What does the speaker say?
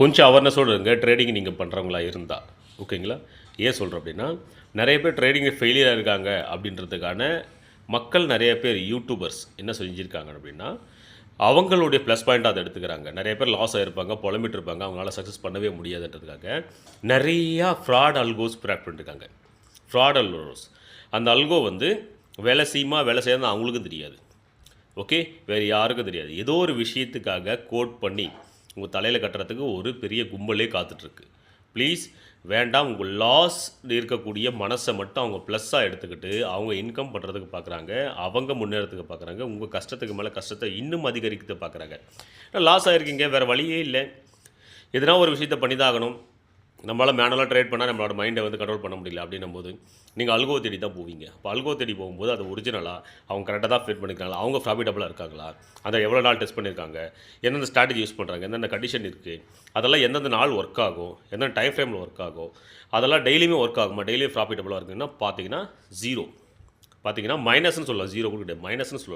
கொஞ்சம் அவர்னஸோடு இருங்க. ட்ரேடிங் நீங்கள் பண்ணுறவங்களா இருந்தால் ஓகேங்களா ஏன் சொல்கிறேன் அப்படின்னா நிறைய பேர் ட்ரேடிங்கில் ஃபெயிலியராக இருக்காங்க அப்படின்றதுக்கான மக்கள் நிறைய பேர் யூடியூபர்ஸ் என்ன செஞ்சுருக்காங்க அப்படின்னா அவங்களுடைய ப்ளஸ் பாயிண்ட் அதை எடுத்துக்கிறாங்க. நிறைய பேர் லாஸ் ஆகிருப்பாங்க புலம்பிட்டு இருப்பாங்க அவங்களால சக்ஸஸ் பண்ணவே முடியாதுன்றதுக்காக நிறையா ஃப்ராட் அல்கோஸ் ப்ராக்ட் பண்ணிருக்காங்க. ஃப்ராட் அல்கோஸ் அந்த அல்கோ வந்து வேலை செய்யுமா வேலை செய்யாமல் அவங்களுக்கும் தெரியாது. ஓகே வேறு யாருக்கும் தெரியாது. ஏதோ ஒரு விஷயத்துக்காக கோட் பண்ணி உங்கள் தலையில் கட்டுறதுக்கு ஒரு பெரிய கும்பலே காத்துட்ருக்கு. ப்ளீஸ் வேண்டாம். உங்கள் லாஸ் இருக்கக்கூடிய மனசை மட்டும் அவங்க ப்ளஸ்ஸாக எடுத்துக்கிட்டு அவங்க இன்கம் பண்ணுறதுக்கு பார்க்குறாங்க அவங்க முன்னேறதுக்கு பார்க்குறாங்க உங்கள் கஷ்டத்துக்கு மேலே கஷ்டத்தை இன்னும் அதிகரிக்கிறது பார்க்குறாங்க லாஸ் ஆகிருக்கீங்க வேறு வழியே இல்லை. எதனா ஒரு விஷயத்தை பண்ணி தான் ஆகணும். நம்மளால் மேனலாக ட்ரேட் பண்ணால் நம்மளோட மைண்டை வந்து கண்ட்ரோல் பண்ண முடியல அப்படின்னும் போது நீங்கள் அல்கோ தேடி தான் போவீங்க. அப்போ அல்கோ தேடி போகும்போது அது ஒரிஜினலாக அவங்க கரெக்டாக தான் ஃபிட் பண்ணிக்கிறாங்களா அவங்க ப்ராஃபிட்டபுளாக இருக்காங்களா? அதை எவ்வளோ நாள் டெஸ்ட் பண்ணியிருக்காங்க எந்தெந்த ஸ்ட்ராட்டஜி யூஸ் பண்ணுறாங்க எந்தெந்த கண்டிஷன் இருக்குது அதெல்லாம் எந்தெந்த நாள் ஒர்க் ஆகும்? எந்தெந்த டைம் ஃப்ரேமில் ஒர்க் ஆகும்? அதெல்லாம் டெய்லியுமே ஒர்க் ஆகுமா? டெய்லியும் ப்ராஃபிட்டபுளாக இருக்குன்னா பார்த்தீங்கன்னா ஜீரோ பார்த்தீங்கன்னா மைனஸ்னு சொல்லலாம். ஜீரோ கூட மைனஸ்னு சொல்லலாம்.